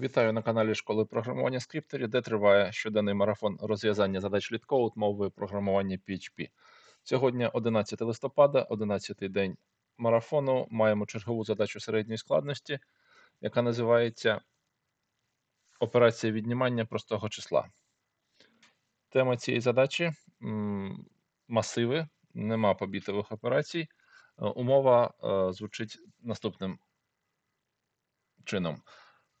Вітаю на каналі Школи програмування Скриптері, де триває щоденний марафон розв'язання задач LeetCode мовою програмування PHP. Сьогодні 11 листопада, 11-й день марафону. Маємо чергову задачу середньої складності, яка називається Операція віднімання простого числа. Тема цієї задачі масиви, нема побітових операцій. Е, Умова е, звучить наступним чином.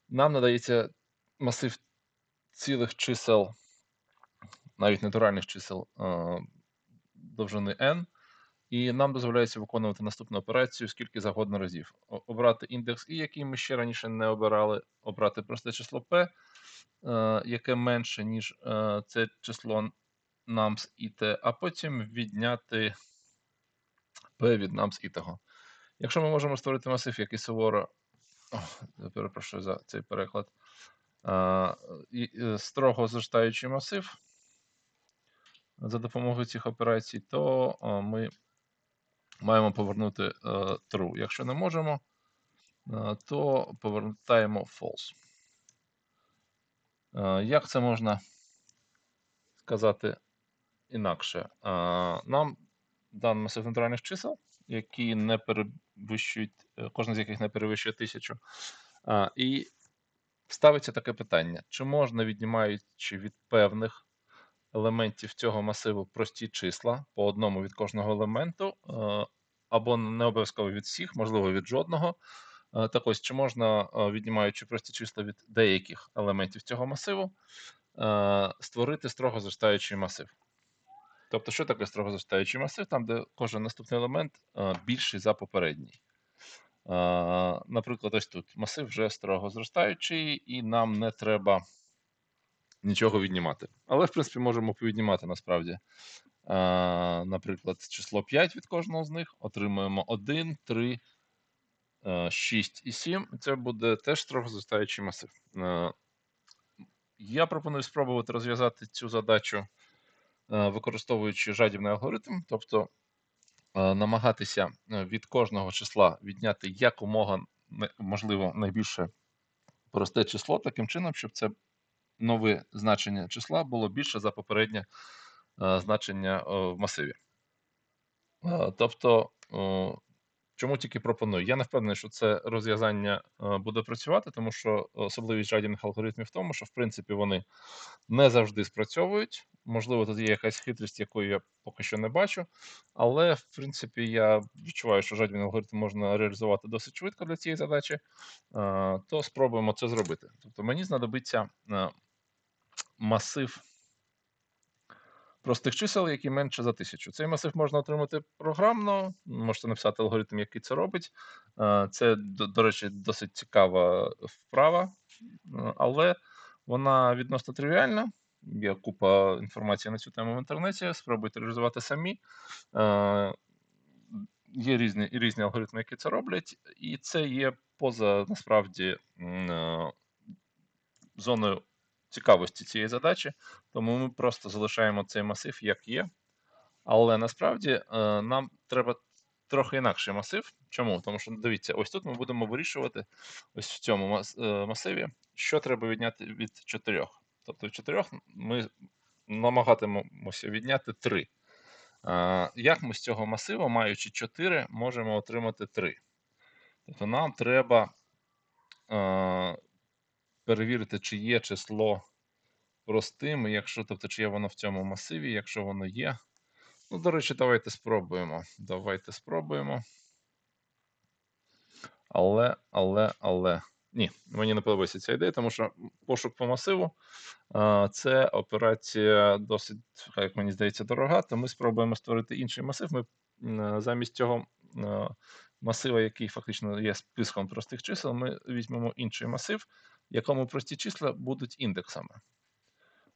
Нам надається масив цілих чисел, навіть натуральних чисел е, довжини n, і нам дозволяється виконувати наступну операцію скільки завгодно разів. Обрати індекс i, який ми ще раніше не обирали, обрати просте число p, е, яке менше, ніж е, це число nums і t, а потім відняти p від nums і того. Якщо ми можемо створити масив, який суворо О, перепрошую за цей переклад. Е, строго зростаючий масив за допомогою цих операцій, то ми маємо повернути е, true. Якщо не можемо, е, то повертаємо false. Як це можна сказати інакше? Нам дан масив натуральних чисел, які не перевищують, е, кожен з яких не перевищує тисячу. А, І ставиться таке питання: чи можна, віднімаючи від певних елементів цього масиву прості числа по одному від кожного елементу, е, або не обов'язково від всіх, можливо, від жодного. Е, Так ось, чи можна, віднімаючи прості числа від деяких елементів цього масиву, створити строго зростаючий масив? Тобто, що таке строго зростаючий масив? Там, де кожен наступний елемент е, більший за попередній. Наприклад, ось тут масив вже строго зростаючий, і нам не треба нічого віднімати. Але, в принципі, можемо повіднімати насправді. Наприклад, число 5 від кожного з них отримуємо 1, 3, 6 і 7. Це буде теж строго зростаючий масив. Е, Я пропоную спробувати розв'язати цю задачу, е, використовуючи жадібний алгоритм, тобто е, намагатися е, від кожного числа відняти якомога можливо найбільше просте число, таким чином, щоб це нове значення числа було більше за попереднє е, значення е, в масиві. Е, Тобто, е, чому тільки пропоную? Я не впевнений, що це розв'язання е, буде працювати, тому що особливість жадібних алгоритмів в тому, що в принципі вони не завжди спрацьовують. Можливо, тут є якась хитрість, якої я поки що не бачу. Але в принципі я відчуваю, що жадібний алгоритм можна реалізувати досить швидко для цієї задачі. То спробуємо це зробити. Тобто мені знадобиться е, масив простих чисел, які менше за тисячу. Цей масив можна отримати програмно, можете написати алгоритм, який це робить. Е, Це, до, до речі, досить цікава вправа, е, але вона відносно тривіальна. Є купа інформації на цю тему в інтернеті. Спробуйте реалізувати самі. Е, Є різні, різні алгоритми, які це роблять, і це є поза насправді е, зоною цікавості цієї задачі, тому ми просто залишаємо цей масив як є. Але насправді е, нам треба трохи інакший масив. Чому? Тому що дивіться, ось тут ми будемо вирішувати ось в цьому масиві, що треба відняти від чотирьох. Тобто від чотирьох ми намагатимемося відняти три. Як ми з цього масиву, маючи 4, можемо отримати 3? Тобто нам треба перевірити, чи є число простим, якщо, тобто, чи є воно в цьому масиві, якщо воно є. Ну, до речі, давайте спробуємо. Давайте спробуємо. Але, але, але. Ні, мені не подобається ця ідея, тому що пошук по масиву це операція досить, як мені здається, дорога. То ми спробуємо створити інший масив. Ми замість цього масива, який фактично є списком простих чисел, ми візьмемо інший масив, в якому прості числа будуть індексами.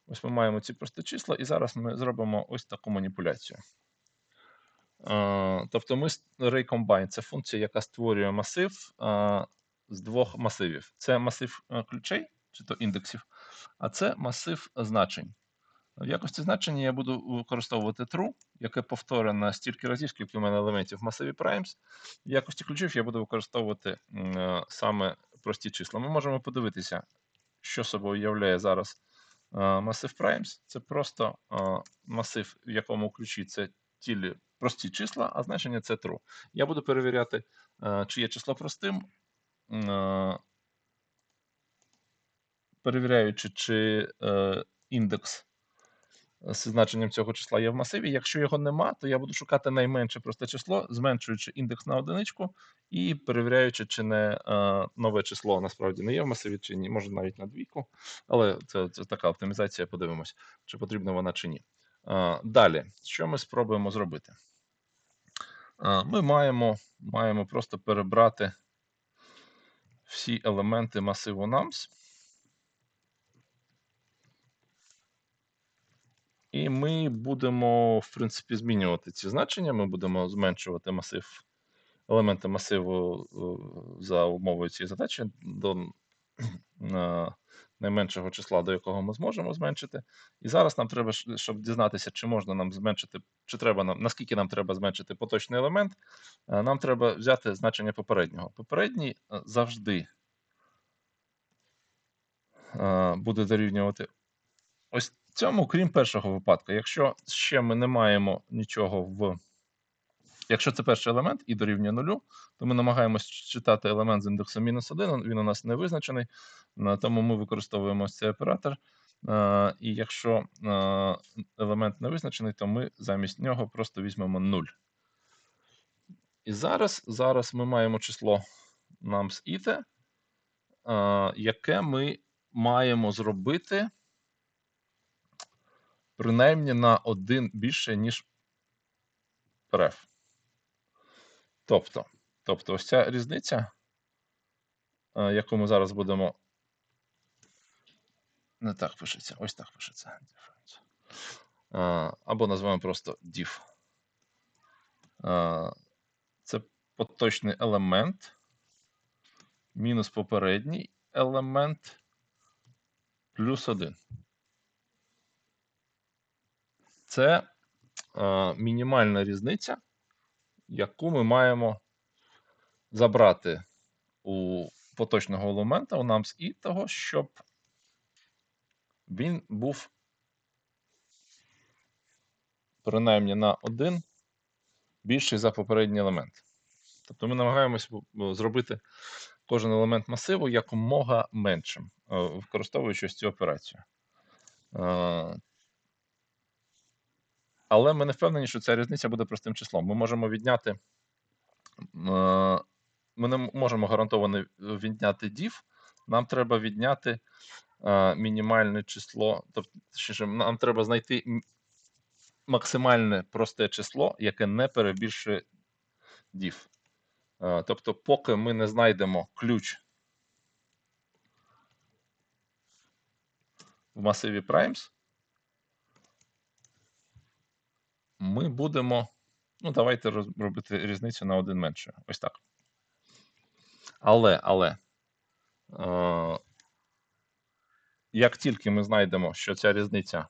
Ось ми маємо ці прості числа, і зараз ми зробимо ось таку маніпуляцію. Тобто ми recombine – це функція, яка створює масив з двох масивів. Це масив е, ключей, чи то індексів, а це масив значень. В якості значення я буду використовувати true, яке повторено стільки разів, скільки у мене елементів в масиві primes. В якості ключів я буду використовувати е, саме прості числа. Ми можемо подивитися, що собою являє зараз е, масив Primes? Це просто масив, в якому ключі це тілі прості числа, а значення це true. Я буду перевіряти, чи є число простим, перевіряючи, чи е, індекс з значенням цього числа є в масиві. Якщо його нема, то я буду шукати найменше просте число, зменшуючи індекс на одиничку і перевіряючи, чи не е, нове число насправді не є в масиві, чи ні, може навіть на двійку. Але це, це така оптимізація, подивимось, чи потрібна вона чи ні. Е, далі, що ми спробуємо зробити? Е, ми маємо, маємо просто перебрати всі елементи масиву NAMS. І ми будемо, в принципі, змінювати ці значення. Ми будемо зменшувати масив, елементи масиву е, за умовою цієї задачі до е, найменшого числа, до якого ми зможемо зменшити. І зараз нам треба, щоб дізнатися, чи можна нам зменшити, чи треба нам, наскільки нам треба зменшити поточний елемент, е, нам треба взяти значення попереднього. Попередній е, завжди е, буде дорівнювати ось цьому, крім першого випадку. Якщо ще ми не маємо нічого в. Якщо це перший елемент і дорівнює нулю, то ми намагаємось читати елемент з індексом мінус 1, він у нас не визначений, е, тому ми використовуємо цей оператор. Е, І якщо е, елемент не визначений, то ми замість нього просто візьмемо 0. І зараз, зараз ми маємо число nums ite, яке ми маємо зробити принаймні на один більше, ніж pref. Тобто, тобто ось ця різниця, е, яку ми зараз будемо. Не так пишеться, ось так пишеться. Е, Або назвемо просто div. Е, Це поточний елемент, мінус попередній елемент плюс 1. Це мінімальна різниця, яку ми маємо забрати у поточного елемента у нам і того, щоб він був принаймні на один більший за попередній елемент. Тобто ми намагаємось в- зробити кожен елемент масиву якомога меншим, е, використовуючи цю операцію. Але ми не впевнені, що ця різниця буде простим числом. Ми можемо відняти. е, Ми не можемо гарантовано відняти div, нам треба відняти е, мінімальне число, тобто, нам треба знайти максимальне просте число, яке не перебільшує div. Е, Тобто, поки ми не знайдемо ключ в масиві primes, ми будемо. Ну, давайте робити різницю на один менше. Ось так. Але, але. Е, як тільки ми знайдемо, що ця різниця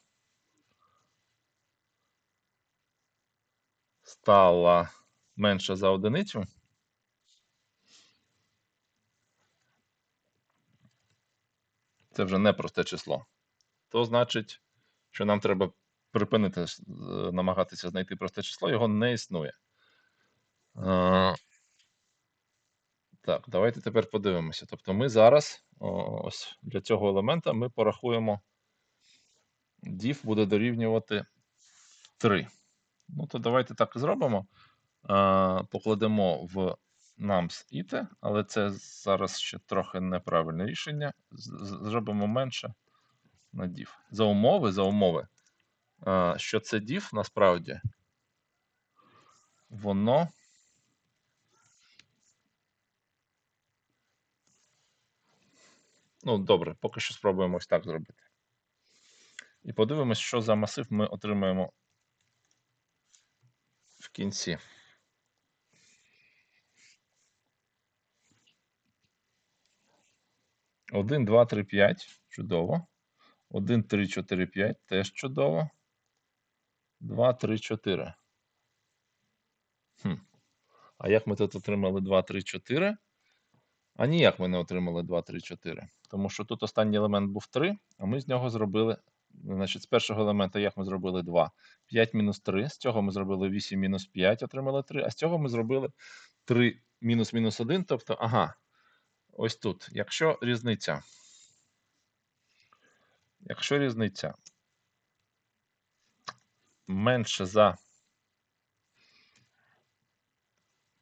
стала менша за одиницю, це вже не просте число, то значить, що нам треба припинити е, намагатися знайти просте число, його не існує. Е, Так, давайте тепер подивимося. Тобто ми зараз, ось для цього елемента, ми порахуємо, div буде дорівнювати 3. Ну, то давайте так і зробимо. Е, Покладемо в nums ite, але це зараз ще трохи неправильне рішення. Зробимо менше на div. За умови, за умови, що це div насправді, воно. Ну, добре, поки що спробуємо ось так зробити. І подивимось, що за масив ми отримаємо в кінці. Один, два, три, п'ять. Чудово. Один, три, чотири, п'ять. Теж чудово. Два, три, чотири. Хм. А як ми тут отримали 2, 3, 4? А ніяк ми не отримали 2, 3, 4. Тому що тут останній елемент був 3, а ми з нього зробили. Значить, з першого елемента як ми зробили 2? 5 мінус 3. З цього ми зробили 8 мінус 5, отримали 3. А з цього ми зробили 3 мінус мінус 1. Тобто, ага, ось тут. Якщо різниця. Якщо різниця менше за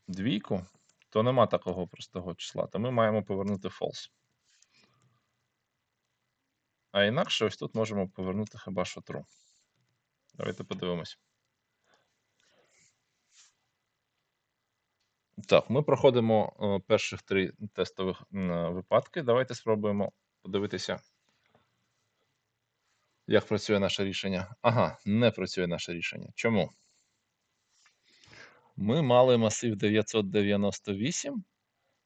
двійку, то нема такого простого числа, то ми маємо повернути false. А інакше ось тут можемо повернути хіба що true. Давайте подивимось. Так, ми проходимо е, перших три тестових випадки. Давайте спробуємо подивитися, як працює наше рішення. Ага, не працює наше рішення. Чому? Ми мали масив 998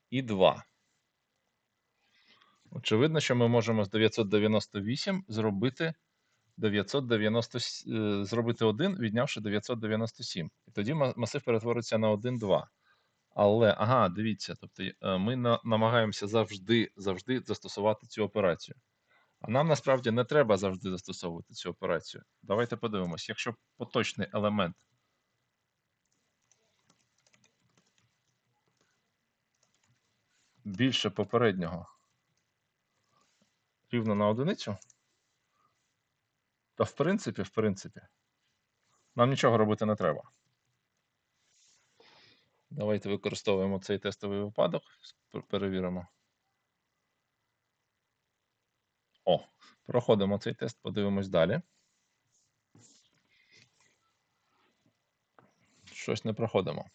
і 2. Очевидно, що ми можемо з 998 зробити 990, е, зробити 1, віднявши 997. І тоді масив перетвориться на 1, 2. Але, ага, дивіться, тобто е, ми намагаємося завжди, завжди застосувати цю операцію. А нам насправді не треба завжди застосовувати цю операцію. Давайте подивимось, якщо поточний елемент більше попереднього рівно на одиницю, то в принципі, в принципі, нам нічого робити не треба. Давайте використовуємо цей тестовий випадок, перевіримо. О, проходимо цей тест, подивимось далі. Щось не проходимо.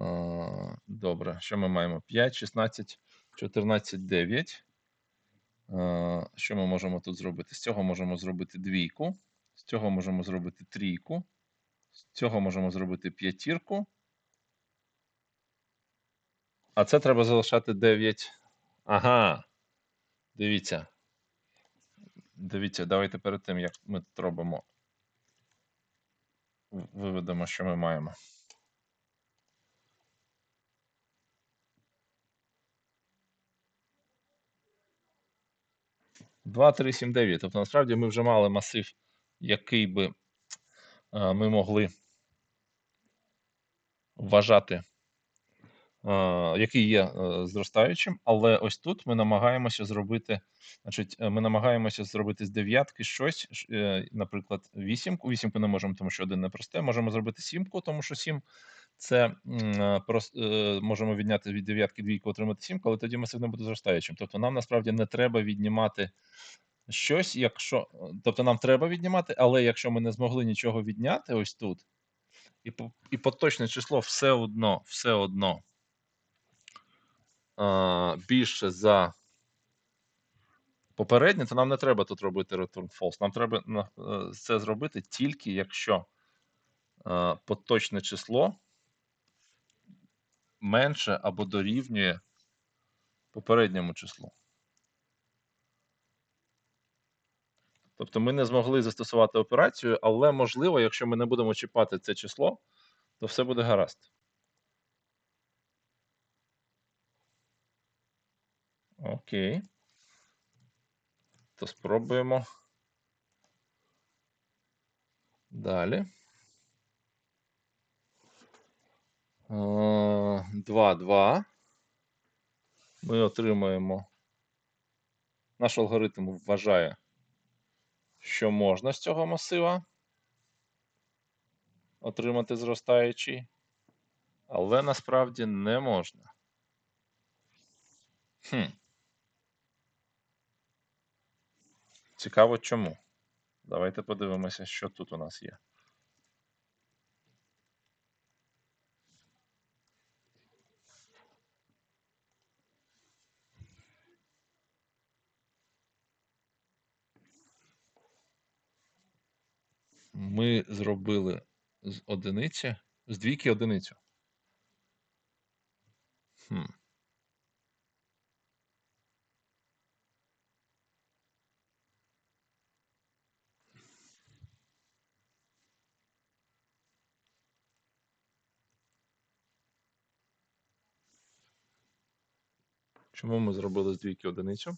Е, Добре, що ми маємо? 5, 16, 14, 9. Е, Що ми можемо тут зробити? З цього можемо зробити двійку, з цього можемо зробити трійку, з цього можемо зробити п'ятірку. А це треба залишати 9. Ага. Дивіться. Дивіться, давайте перед тим, як ми тут робимо, виведемо, що ми маємо. Два, три, сім, дев'ять. Тобто, насправді ми вже мали масив, який би е, ми могли вважати, який є е, зростаючим, але ось тут ми намагаємося зробити, значить, е, ми намагаємося зробити з дев'ятки щось, е, наприклад, вісімку. Вісімку не можемо, тому що один не просте. Можемо зробити сімку, тому що сім це м, е, прос- е, можемо відняти від дев'ятки двійку, отримати сімку, але тоді масив не буде зростаючим. Тобто нам насправді не треба віднімати щось, якщо. Тобто нам треба віднімати, але якщо ми не змогли нічого відняти ось тут, і, і поточне число все одно, все одно більше за попереднє, то нам не треба тут робити return false. Нам треба е, це зробити тільки якщо е, поточне число менше або дорівнює попередньому числу. Тобто ми не змогли застосувати операцію, але можливо, якщо ми не будемо чіпати це число, то все буде гаразд. Окей. То спробуємо. Далі. 2, 2. Ми отримаємо. Наш алгоритм вважає, що можна з цього масива отримати зростаючий, але насправді не можна. Хм. Цікаво чому. Давайте подивимося, що тут у нас є. Ми зробили з одиниці, з двійки одиницю. Хм. Чому ми зробили з двійки одиницю?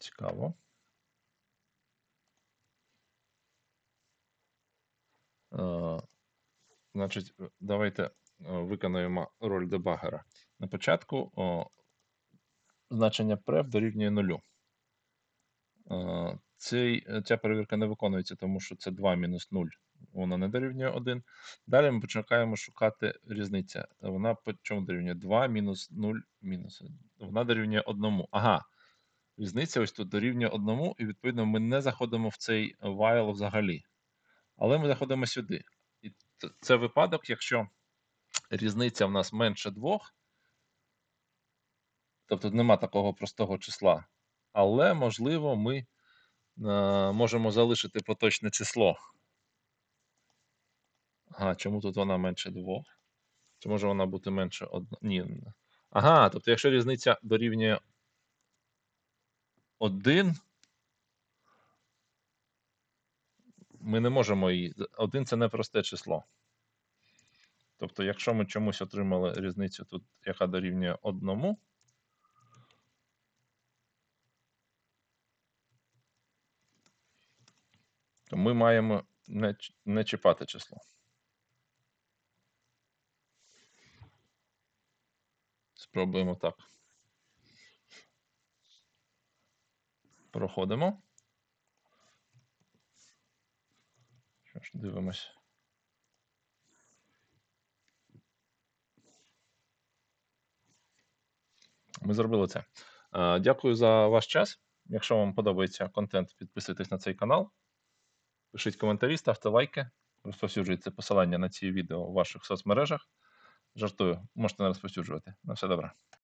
Цікаво. Е, Значить, е, давайте е, виконаємо роль дебагера. На початку о, значення pref дорівнює нулю. Е, Цей, е, ця перевірка не виконується, тому що це 2 мінус 0, вона не дорівнює 1. Далі ми починаємо шукати різницю. Вона по чому дорівнює? 2 мінус 0 мінус 1. Вона дорівнює 1. Ага. Різниця ось тут дорівнює 1, і відповідно ми не заходимо в цей while взагалі. Але ми заходимо сюди. І це випадок, якщо різниця в нас менше 2, тобто нема такого простого числа. Але, можливо, ми е, можемо залишити поточне число. Ага, чому тут вона менше 2? Чи може вона бути менше 1? Ні. Ага, тобто, якщо різниця дорівнює 1, ми не можемо її. 1 це не просте число. Тобто, якщо ми чомусь отримали різницю тут, яка дорівнює 1, то ми маємо не, не чіпати число. Спробуємо так. Проходимо. Що ж, дивимось. Ми зробили це. Е, Дякую за ваш час. Якщо вам подобається контент, підписуйтесь на цей канал. Пишіть коментарі, ставте лайки, розповсюджуйте посилання на ці відео у ваших соцмережах. Жартую, можете не розповсюджувати. На все добре.